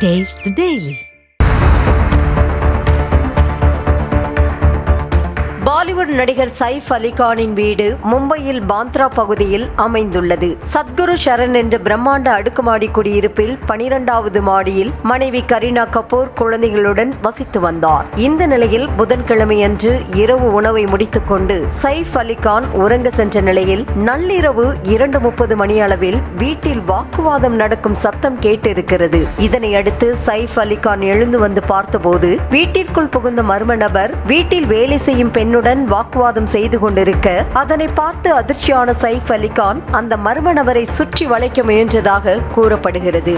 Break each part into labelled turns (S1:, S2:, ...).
S1: Taste the Daily.
S2: Bollywood நடிகர் சைஃப் அலிகானின் வீடு மும்பையில் பாந்த்ரா பகுதியில் அமைந்துள்ளது. சத்குரு சரண் என்ற பிரம்மாண்ட அடுக்குமாடி குடியிருப்பில் பனிரெண்டாவது மாடியில் மனைவி கரீனா கபூர் குழந்தைகளுடன் வசித்து வந்தார். இந்த நிலையில் புதன்கிழமையன்று இரவு உணவை முடித்துக்கொண்டு சைஃப் அலிகான் உறங்க சென்ற நிலையில் நள்ளிரவு இரண்டு முப்பது மணி அளவில் வீட்டில் வாக்குவாதம் நடக்கும் சத்தம் கேட்டிருக்கிறது. இதனை அடுத்து சைஃப் அலிகான் எழுந்து வந்து பார்த்தபோது வீட்டிற்குள் புகுந்த மர்ம நபர் வீட்டில் வேலை செய்யும் பெண்ணுடன் வாக்குவாதம் செய்து கொண்டிருக்க அதனை பார்த்து அதிர்ச்சியான சைஃப் அலிகான் அந்த மர்ம நபரை சுற்றி வளைக்க முயன்றதாக கூறப்படுகிறது.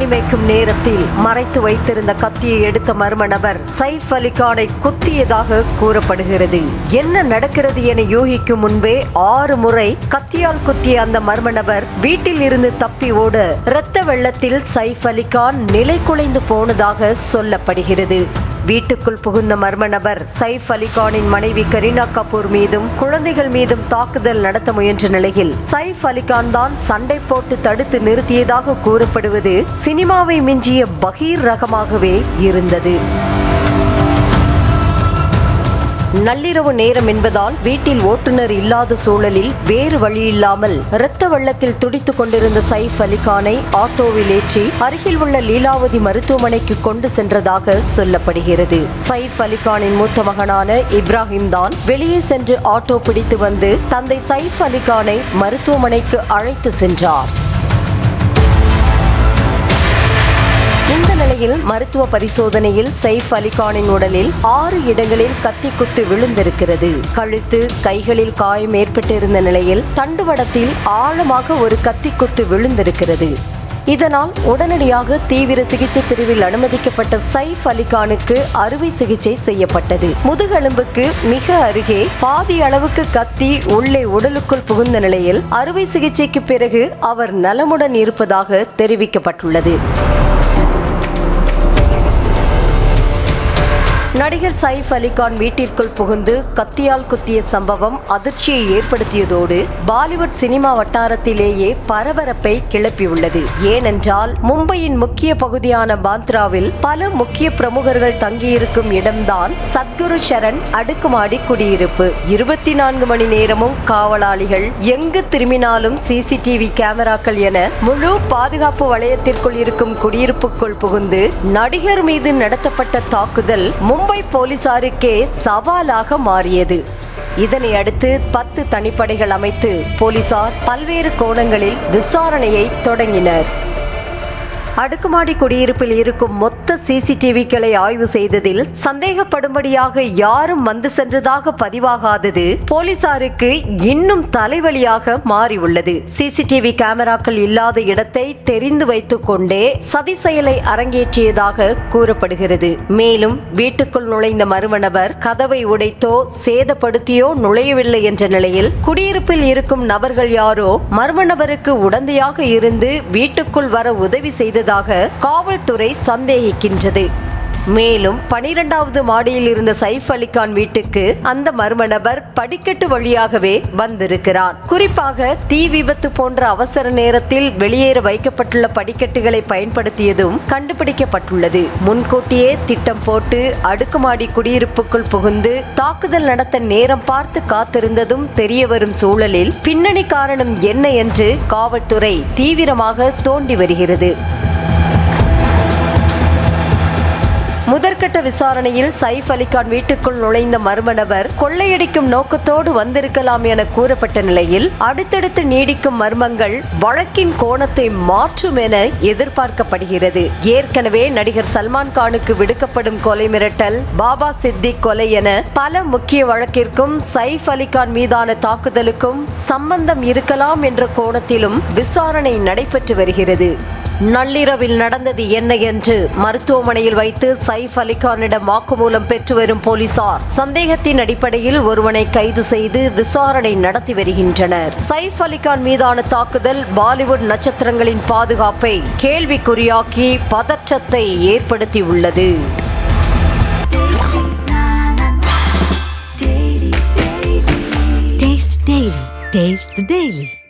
S2: கண்ணிமைக்கும் நேரத்தில் மறைத்து வைத்திருந்த கத்தியை எடுத்த மர்ம நபர் சைஃப் அலிகானை குத்தியதாக கூறப்படுகிறது. என்ன நடக்கிறது என யூகிக்கும் முன்பே ஆறு முறை கத்தியால் குத்திய அந்த மர்ம நபர் வீட்டில் இருந்து தப்பி ஓட இரத்த வெள்ளத்தில் சைஃப் அலிகான் நிலை குலைந்து போனதாக சொல்லப்படுகிறது. வீட்டுக்குள் புகுந்த மர்ம நபர் சைஃப் அலிகானின் மனைவி கரீனா கபூர் மீதும் குழந்தைகள் மீதும் தாக்குதல் நடத்த முயன்ற நிலையில் சைஃப் அலிகான் தான் சண்டை போட்டு தடுத்து நிறுத்தியதாக கூறப்படுவது சினிமாவை மிஞ்சிய பகீர் ரகமாகவே இருந்தது. நள்ளிரவு நேரம் என்பதால் வீட்டில் ஓட்டுநர் இல்லாத சூழலில் வேறு வழியில்லாமல் இரத்த வெள்ளத்தில் துடித்துக் கொண்டிருந்த சைஃப் அலிகானை ஆட்டோவில் ஏற்றி அருகில் உள்ள லீலாவதி மருத்துவமனைக்கு கொண்டு சென்றதாக சொல்லப்படுகிறது. சைஃப் அலிகானின் மூத்த மகனான இப்ராஹிம் தான் வெளியே சென்று ஆட்டோ பிடித்து வந்து தந்தை சைஃப் அலிகானை மருத்துவமனைக்கு அழைத்து சென்றார். இந்த நிலையில் மருத்துவ பரிசோதனையில் சைஃப் அலிகானின் உடலில் ஆறு இடங்களில் கத்தி குத்து விழுந்திருக்கிறது. கழுத்து கைகளில் காயம் ஏற்பட்டிருந்த நிலையில் தண்டுவடத்தில் ஆழமாக ஒரு கத்தி குத்து விழுந்திருக்கிறது. இதனால் உடனடியாக தீவிர சிகிச்சை பிரிவில் அனுமதிக்கப்பட்ட சைஃப் அலிகானுக்கு அறுவை சிகிச்சை செய்யப்பட்டது. முதுகெலும்புக்கு மிக அருகே பாதி அளவுக்கு கத்தி உள்ளே உடலுக்குள் புகுந்த நிலையில் அறுவை சிகிச்சைக்கு பிறகு அவர் நலமுடன் இருப்பதாக தெரிவிக்கப்பட்டுள்ளது. நடிகர் சைஃப் அலிகான் வீட்டிற்குள் புகுந்து கத்தியால் குத்திய சம்பவம் அதிர்ச்சியை ஏற்படுத்தியதோடு பாலிவுட் சினிமா வட்டாரத்திலேயே பரபரப்பை கிளப்பியுள்ளது. ஏனென்றால் மும்பையின் முக்கிய பகுதியான பாந்த்ராவில் பல முக்கிய பிரமுகர்கள் தங்கியிருக்கும் இடம்தான் சத்குரு சரண் அடுக்குமாடி குடியிருப்பு. இருபத்தி நான்கு மணி நேரமும் காவலாளிகள் எங்கு திரும்பினாலும் சிசிடிவி கேமராக்கள் என முழு பாதுகாப்பு வளையத்திற்குள் இருக்கும் குடியிருப்புக்குள் புகுந்து நடிகர் மீது நடத்தப்பட்ட தாக்குதல் மும்பை போலீசாருக்கே சவாலாக மாறியது. இதனை அடுத்து பத்து தனிப்படைகள் அமைத்து போலீசார் பல்வேறு கோணங்களில் விசாரணையை தொடங்கினர். அடுக்குமாடி குடியிருப்பில் இருக்கும் மொத்த சிசிடிவிக்களை ஆய்வு செய்ததில் சந்தேகப்படும்படியாக யாரும் வந்து சென்றதாக பதிவாகாதது போலீசாருக்கு இன்னும் தலைவலியாக மாறியுள்ளது. சிசிடிவி கேமராக்கள் இல்லாத இடத்தை தெரிந்து வைத்துக் கொண்டே சதி செயலை அரங்கேற்றியதாக கூறப்படுகிறது. மேலும் வீட்டுக்குள் நுழைந்த மர்ம நபர் கதவை உடைத்தோ சேதப்படுத்தியோ நுழையவில்லை என்ற நிலையில் குடியிருப்பில் இருக்கும் நபர்கள் யாரோ மர்ம நபருக்கு உடந்தையாக இருந்து வீட்டுக்குள் வர உதவி செய்ததாக காவல்துறை இருக்கின்றது. மேலும் பனிரெண்டாவது மாடியில் இருந்த சைஃப் அலிகான் வீட்டுக்கு அந்த மர்ம நபர் படிக்கட்டு வழியாகவே வந்திருக்கிறார். குறிப்பாக தீ விபத்து போன்ற அவசர நேரத்தில் வெளியேற வைக்கப்பட்டுள்ள படிக்கட்டுகளை பயன்படுத்தியதும் கண்டுபிடிக்கப்பட்டுள்ளது. முன்கூட்டியே திட்டம் போட்டு அடுக்குமாடி குடியிருப்புக்குள் புகுந்து தாக்குதல் நடத்த நேரம் பார்த்து காத்திருந்ததும் தெரிய வரும் சூழலில் பின்னணி காரணம் என்ன என்று காவல்துறை தீவிரமாக தோண்டி வருகிறது. முதற்கட்ட விசாரணையில் சைஃப் அலிகான் வீட்டுக்குள் நுழைந்த மர்ம நபர் கொள்ளையடிக்கும் நோக்கத்தோடு வந்திருக்கலாம் என கூறப்பட்ட நிலையில் அடுத்தடுத்து நீடிக்கும் மர்மங்கள் வழக்கின் கோணத்தை மாற்றும் என எதிர்பார்க்கப்படுகிறது. ஏற்கனவே நடிகர் சல்மான் கானுக்கு விடுக்கப்படும் கொலை மிரட்டல் பாபா சித்திக் கொலை என பல முக்கிய வழக்கிற்கும் சைஃப் அலிகான் மீதான தாக்குதலுக்கும் சம்பந்தம் இருக்கலாம் என்ற கோணத்திலும் விசாரணை நடைபெற்று வருகிறது. நள்ளிரவில் நடந்தது என்ன என்று மருத்துவமனையில் வைத்து சைஃப் அலிகானிடம் வாக்குமூலம் பெற்று வரும் போலீசார் சந்தேகத்தின் அடிப்படையில் ஒருவனை கைது செய்து விசாரணை நடத்தி வருகின்றனர். சைஃப் அலிகான் மீதான தாக்குதல் பாலிவுட் நட்சத்திரங்களின் பாதுகாப்பை கேள்விக்குறியாக்கி பதற்றத்தை ஏற்படுத்தியுள்ளது.
S1: Taste the Daily.